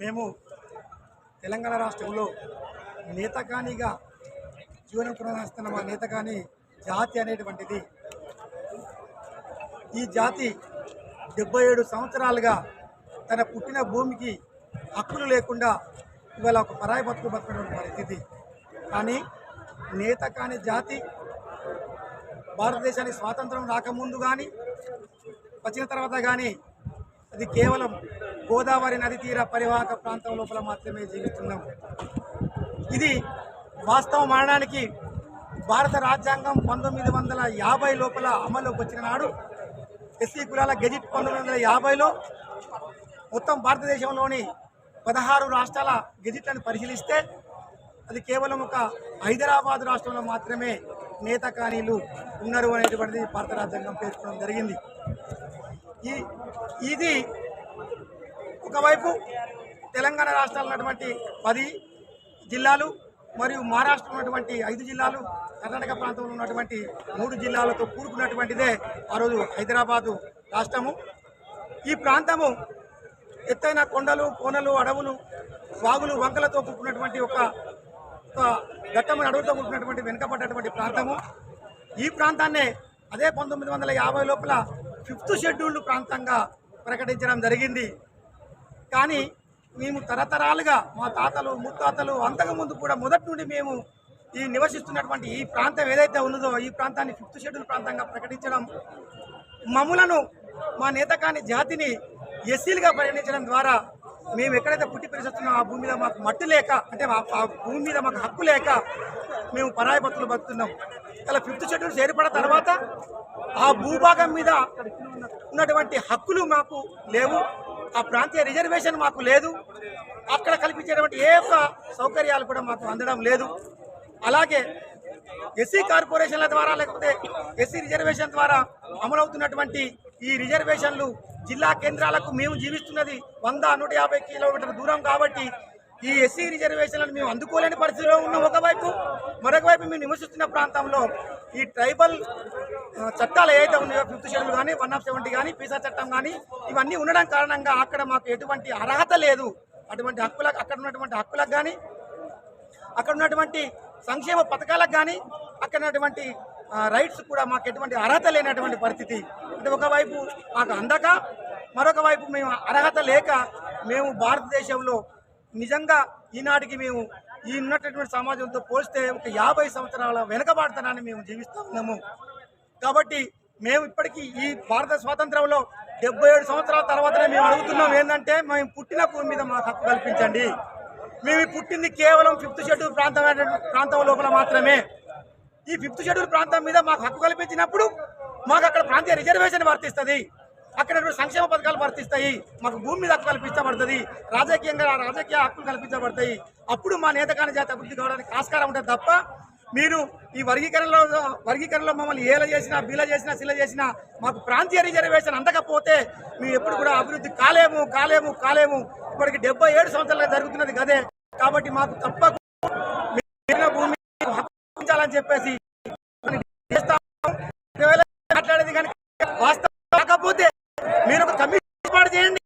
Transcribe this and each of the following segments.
మేము తెలంగాణ రాష్ట్రంలో నేతకానిగా జీవనం కొనసాగిస్తున్న మా నేతకాని జాతి అనేటువంటిది. ఈ జాతి డెబ్బై ఏడు సంవత్సరాలుగా తన పుట్టిన భూమికి హక్కులు లేకుండా ఇవాళ ఒక పరాయి బతుకు బతుకున్న పరిస్థితి. కానీ నేత కాని జాతి భారతదేశానికి స్వాతంత్రం రాకముందు కానీ వచ్చిన తర్వాత కానీ అది కేవలం గోదావరి నది తీర పరివాహక ప్రాంతం లోపల మాత్రమే జీవిస్తున్నాం. ఇది వాస్తవం అనడానికి భారత రాజ్యాంగం పంతొమ్మిది వందల యాభై లోపల అమల్లోకి వచ్చిన నాడు ఎస్సీ కులాల గెజిట్ పంతొమ్మిది వందల యాభైలో మొత్తం భారతదేశంలోని పదహారు రాష్ట్రాల గెజిట్లను పరిశీలిస్తే అది కేవలం ఒక హైదరాబాద్ రాష్ట్రంలో మాత్రమే నేత కానీలు ఉన్నారు అనేటువంటిది భారత రాజ్యాంగం పేర్కొనడం జరిగింది. ఈ ఇది ఒకవైపు తెలంగాణ రాష్ట్రాలు ఉన్నటువంటి పది జిల్లాలు మరియు మహారాష్ట్ర ఉన్నటువంటి ఐదు జిల్లాలు కర్ణాటక ప్రాంతంలో ఉన్నటువంటి మూడు జిల్లాలతో కూడుకున్నటువంటిదే ఆ రోజు హైదరాబాదు రాష్ట్రము. ఈ ప్రాంతము ఎత్తైన కొండలు కోనలు అడవులు వాగులు వంకలతో కూడుకున్నటువంటి ఒక ఒక అడవులతో కూడుకున్నటువంటి వెనుకబడ్డటువంటి ప్రాంతము. ఈ ప్రాంతాన్నే అదే పంతొమ్మిది వందల యాభై లోపల ఫిఫ్త్ షెడ్యూల్డ్ ప్రాంతంగా ప్రకటించడం జరిగింది. కానీ మేము తరతరాలుగా మా తాతలు ముత్తాతలు అంతకుముందు కూడా మొదటి నుండి మేము ఈ నివసిస్తున్నటువంటి ఈ ప్రాంతం ఏదైతే ఉన్నదో ఈ ప్రాంతాన్ని ఫిఫ్త్ షెడ్యూల్ ప్రాంతంగా ప్రకటించడం మమ్ములను మా నేతకాని జాతిని ఎస్సీలుగా పరిగణించడం ద్వారా మేము ఎక్కడైతే పుట్టి పెరిగిస్తున్నామో ఆ భూమి మీద మాకు మట్టి లేక అంటే ఆ భూమి మీద మాకు హక్కు లేక మేము పరాయి భక్తులు బతుకుతున్నాం. ఇలా ఫిఫ్త్ షెడ్యూల్ చేరిపడిన తర్వాత ఆ భూభాగం మీద ఉన్నటువంటి హక్కులు మాకు లేవు. ఆ ప్రాంతీయ రిజర్వేషన్ మాకు లేదు. అక్కడ కల్పించేటువంటి ఏ ఒక్క సౌకర్యాలు కూడా మాకు అందడం లేదు. అలాగే ఎస్సీ కార్పొరేషన్ల ద్వారా లేకపోతే ఎస్సీ రిజర్వేషన్ ద్వారా అమలవుతున్నటువంటి ఈ రిజర్వేషన్లు జిల్లా కేంద్రాలకు మేము జీవిస్తున్నది వంద నూట యాభై కిలోమీటర్ల దూరం కాబట్టి ఈ ఎస్సీ రిజర్వేషన్లను మేము అందుకోలేని పరిస్థితిలో ఉన్న ఒకవైపు మరొక వైపు మేము నివసిస్తున్న ప్రాంతంలో ఈ ట్రైబల్ చట్టాలు ఏవైతే ఉన్నాయో ఫిఫ్త్ షెడ్యూల్ కానీ వన్ ఆఫ్ సెవెంటీ కానీ పీసా చట్టం కానీ ఇవన్నీ ఉండడం కారణంగా అక్కడ మాకు ఎటువంటి అర్హత లేదు. అటువంటి హక్కులకు అక్కడ ఉన్నటువంటి హక్కులకు కానీ అక్కడ ఉన్నటువంటి సంక్షేమ పథకాలకు కానీ అక్కడ ఉన్నటువంటి రైట్స్ కూడా మాకు ఎటువంటి అర్హత లేనటువంటి పరిస్థితి. అంటే ఒకవైపు మాకు అందక మరొక వైపు మేము అర్హత లేక మేము భారతదేశంలో నిజంగా ఈనాటికి మేము ఈ ఉన్నటువంటి సమాజంతో పోలిస్తే ఒక యాభై సంవత్సరాల వెనకబాడుతనాన్ని మేము జీవిస్తూ ఉన్నాము. కాబట్టి మేము ఇప్పటికీ ఈ భారత స్వాతంత్రంలో డెబ్బై ఏడు సంవత్సరాల తర్వాతనే మేము అడుగుతున్నాం ఏంటంటే మేము పుట్టిన భూమి మీద మాకు హక్కు కల్పించండి. మేము పుట్టింది కేవలం ఫిఫ్త్ షెడ్యూల్ ప్రాంతం ప్రాంతం లోపల మాత్రమే. ఈ ఫిఫ్త్ షెడ్యూల్ ప్రాంతం మీద మాకు హక్కు కల్పించినప్పుడు మాకు అక్కడ ప్రాంతీయ రిజర్వేషన్ వర్తిస్తుంది. అక్కడ సంక్షేమ పథకాలు వర్తిస్తాయి. మాకు భూమి మీద హక్కు కల్పించబడుతుంది. రాజకీయంగా రాజకీయ హక్కులు కల్పించబడతాయి. అప్పుడు మా నేతకాని జాతి అభివృద్ధి కావడానికి ఆస్కారం ఉంటుంది తప్ప మీరు ఈ వర్గీకరణలో వర్గీకరణలో మమ్మల్ని ఏల చేసినా బీల చేసినా శిల చేసినా మాకు ప్రాంతీయ రిజర్వేషన్ అందకపోతే మేము ఎప్పుడు కూడా అభివృద్ధి కాలేము కాలేము కాలేము. ఇప్పటికి డెబ్బై ఏడు సంవత్సరాలుగా జరుగుతున్నది కదే కాబట్టి మాకు తప్పకుండా భూమి హక్కు చెప్పేసి ఒకవేళ మాట్లాడేది కానీ వాస్తవం కాకపోతే మీరు ఒక కమిషన్ ఏర్పాటు చేయండి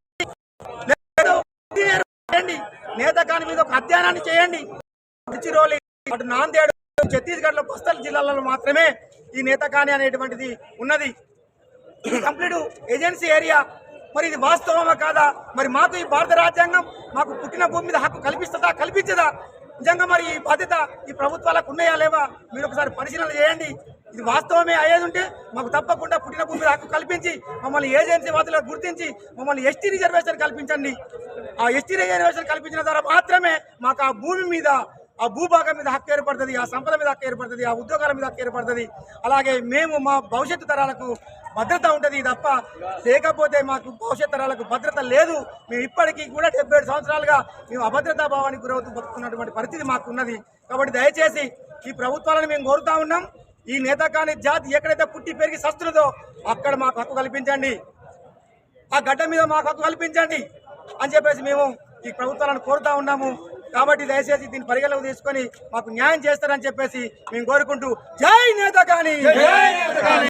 లేదు ఇంజనీర్ చేయండి నేత కాని మీద ఒక అధ్యయనాన్ని చేయండి. గడ్చిరోలి అటు నాందేడు ఛత్తీస్గఢ్లో బస్తల్ జిల్లాలలో మాత్రమే ఈ నేతకాని అనేటువంటిది ఉన్నది. ఇది కంప్లీట్ ఏజెన్సీ ఏరియా. మరి ఇది వాస్తవమా కాదా? మరి మాకు ఈ భారత రాజ్యాంగం మాకు పుట్టిన భూమి మీద హక్కు కల్పిస్తుందా? కల్పించదా? నిజంగా మరి ఈ బాధ్యత ఈ ప్రభుత్వాలకు ఉన్నాయా లేవా? మీరు ఒకసారి పరిశీలన చేయండి. ఇది వాస్తవమే. అయ్యేది ఉంటే మాకు తప్పకుండా పుట్టిన భూమి హక్కు కల్పించి మమ్మల్ని ఏజెన్సీ వాదులకు గుర్తించి మమ్మల్ని ఎస్టీ రిజర్వేషన్ కల్పించండి. ఆ ఎస్టీ రిజర్వేషన్ కల్పించిన ద్వారా మాత్రమే మాకు ఆ భూమి మీద ఆ భూభాగం మీద హక్కు ఏర్పడుతుంది ఆ సంపద మీద హక్కు ఏర్పడుతుంది ఆ ఉద్యోగాల మీద హక్కు ఏర్పడుతుంది. అలాగే మేము మా భవిష్యత్తు తరాలకు భద్రత ఉంటుంది తప్ప లేకపోతే మాకు భవిష్యత్ తరాలకు భద్రత లేదు. మేము ఇప్పటికీ కూడా డెబ్బై ఏడు సంవత్సరాలుగా మేము అభద్రతా భావానికి గురవుతూ బతుకున్నటువంటి పరిస్థితి మాకు ఉన్నది కాబట్టి దయచేసి ఈ ప్రభుత్వాలను మేము కోరుతా ఉన్నాం. ఈ నేత కాని జాతి ఎక్కడైతే పుట్టి పెరిగి సస్తున్నదో అక్కడ మాకు హక్కు కల్పించండి. ఆ గడ్డ మీద మాకు హక్కు కల్పించండి అని చెప్పేసి మేము ఈ ప్రభుత్వాలను కోరుతా ఉన్నాము. కాబట్టి దయచేసి దీన్ని పరిగణలోకి తీసుకొని మాకు న్యాయం చేస్తారని చెప్పేసి మేము కోరుకుంటూ జై నేత కానీ